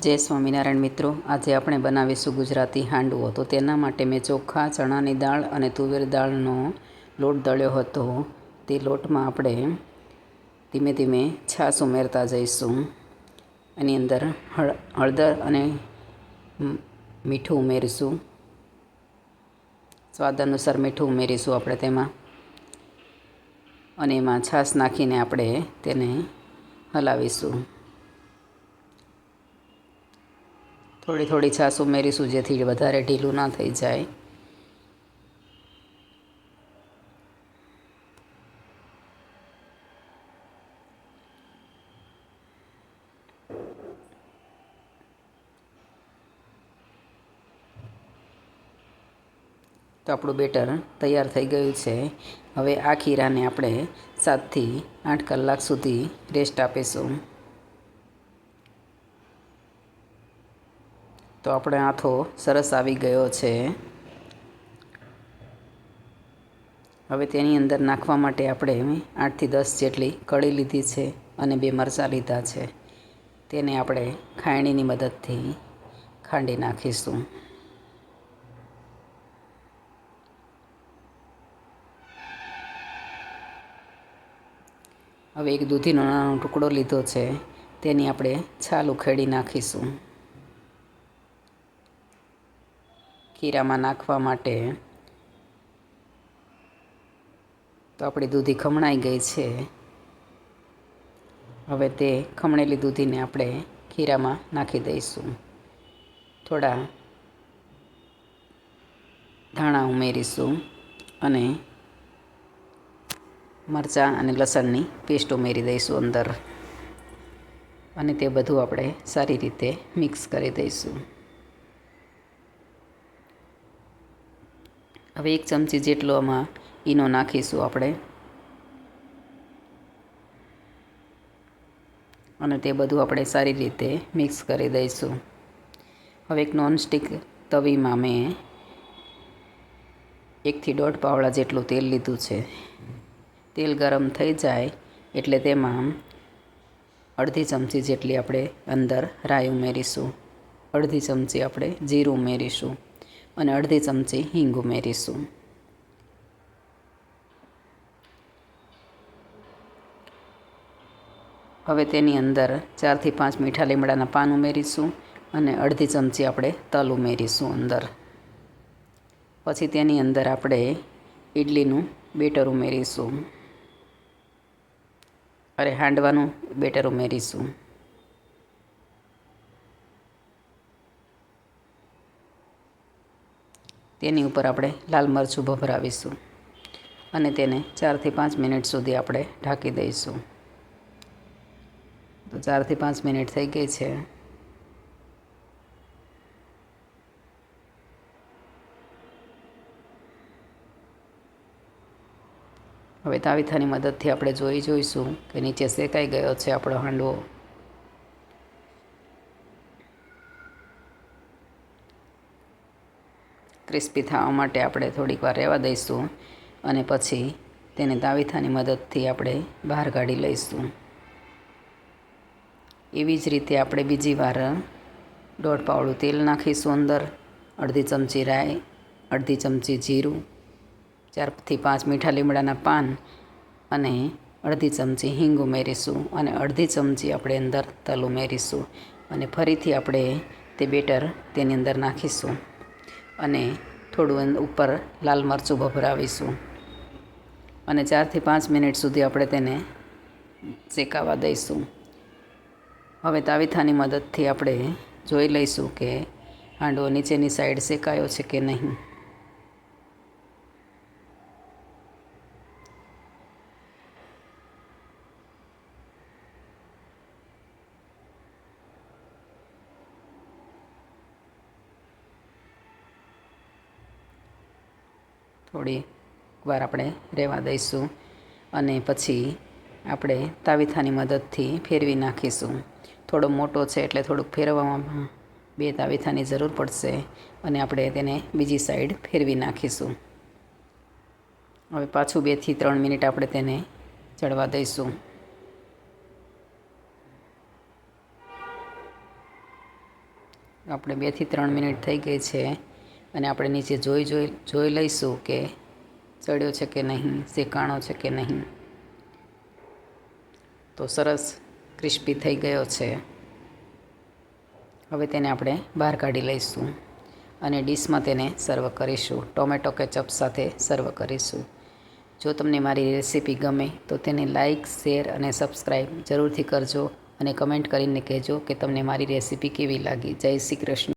જય સ્વામિનારાયણ મિત્રો, આજે આપણે બનાવીશું ગુજરાતી હાંડવો. તો તેના માટે મેં ચોખા, ચણાની દાળ અને તુવેર દાળનો લોટ દળ્યો હતો. તે લોટમાં આપણે ધીમે ધીમે છાશ ઉમેરતા જઈશું. એની અંદર હળ, હળદર અને મીઠું ઉમેરીશું. સ્વાદ અનુસાર મીઠું ઉમેરીશું આપણે તેમાં. અને એમાં છાશ નાખીને આપણે તેને હલાવીશું. થોડી થોડી છાશ ઉમેરીશું જેથી વધારે ઢીલું ના થઈ જાય. તો આપણું બેટર તૈયાર થઈ ગયું છે. હવે આ ખીરાને આપણે સાતથી આઠ કલાક સુધી રેસ્ટ આપીશું. તો આપણે આથો સરસ આવી ગયો છે. હવે તેની અંદર નાખવા માટે આપણે આઠથી દસ જેટલી કળી લીધી છે અને બે મરચાં લીધા છે. તેને આપણે ખાયણીની મદદથી ખાંડી નાખીશું. હવે એક દૂધીનો નાનો ટુકડો લીધો છે. તેની આપણે છાલ ઉખેડી નાખીશું. ખીરામાં નાખવા માટે તો આપણી દૂધી ખમણાઈ ગઈ છે. હવે તે ખમણેલી દૂધીને આપણે ખીરામાં નાખી દઈશું. થોડા ધાણા ઉમેરીશું અને મરચાં અને લસણની પેસ્ટ ઉમેરી દઈશું અંદર. અને તે બધું આપણે સારી રીતે મિક્સ કરી દઈશું. હવે એક ચમચી જેટલો આમાં ઈનો નાખીશું આપણે. અને તે બધું આપણે સારી રીતે મિક્સ કરી દઈશું. હવે એક નોનસ્ટિક તવીમાં મેં એકથી દોઢ પાવડા જેટલું તેલ લીધું છે. તેલ ગરમ થઈ જાય એટલે તેમાં અડધી ચમચી જેટલી આપણે અંદર રાઈ ઉમેરીશું. અડધી ચમચી આપણે જીરું ઉમેરીશું. અને અડધી ચમચી હિંગ ઉમેરીશું હવે તેની અંદર ચારથી પાંચ મીઠા લીમડાના પાન ઉમેરીશું અને અડધી ચમચી આપણે તલ ઉમેરીશું અંદર. પછી તેની અંદર આપણે ઇડલીનું બેટર ઉમેરીશું. અરે, હાંડવાનું બેટર ઉમેરીશું. તેની ઉપર આપણે લાલ મરચું ભભરાવીશું અને તેને ચારથી પાંચ મિનિટ સુધી આપણે ઢાંકી દઈશું. તો ચારથી પાંચ મિનિટ થઈ ગઈ છે. હવે તાવીથાની મદદથી આપણે જોઈ જોઈશું કે નીચે શેકાઈ ગયો છે આપણો હાંડવો. ક્રિસ્પી થવા માટે આપણે થોડીક વાર રહેવા દઈશું અને પછી તેને તાવીથાની મદદથી આપણે બહાર કાઢી લઈશું. એવી જ રીતે આપણે બીજી વાર દોઢ પાવડું તેલ નાખીશું અંદર, અડધી ચમચી રાઈ, અડધી ચમચી જીરું, ચારથી પાંચ મીઠા લીમડાના પાન અને અડધી ચમચી હિંગ ઉમેરીશું અને અડધી ચમચી આપણે અંદર તલ ઉમેરીશું અને ફરીથી આપણે તે બેટર તેની અંદર નાખીશું. અને થોડું ઉપર લાલ મરચું ભભરાવીશું. અને ચારથી પાંચ મિનિટ સુધી આપણે તેને શેકાવા દઈશું. હવે તાવીથાની મદદથી આપણે જોઈ લઈશું કે હાંડવો નીચેની સાઈડ શેકાયો છે કે નહીં. થોડી વાર આપણે રહેવા દઈશું અને પછી આપણે તાવીથાની મદદથી ફેરવી નાખીશું. થોડો મોટો છે એટલે થોડુંક ફેરવવામાં બે તાવીથાની જરૂર પડશે અને આપણે તેને બીજી સાઈડ ફેરવી નાખીશું. હવે પાછું બેથી ત્રણ મિનિટ આપણે તેને ચડવા દઈશું. આપણે બેથી ત્રણ મિનિટ થઈ ગઈ છે. અને આપણે નીચે જોઈ જોઈ જોઈ લઈશું કે ચડ્યો છે કે નહીં, શેકાણો છે કે નહીં. તો સરસ ક્રિસ્પી થઈ ગયો છે. હવે તેને આપણે બહાર કાઢી લઈશું અને ડીશમાં તેને સર્વ કરીશું. ટોમેટો કેચઅપ સાથે સર્વ કરીશું. જો તમને મારી રેસીપી ગમે તો તેને લાઇક શેર અને સબસ્ક્રાઈબ જરૂરથી કરજો અને કમેન્ટ કરીને કહેજો કે તમને મારી રેસીપી કેવી લાગી. જય શ્રી કૃષ્ણ.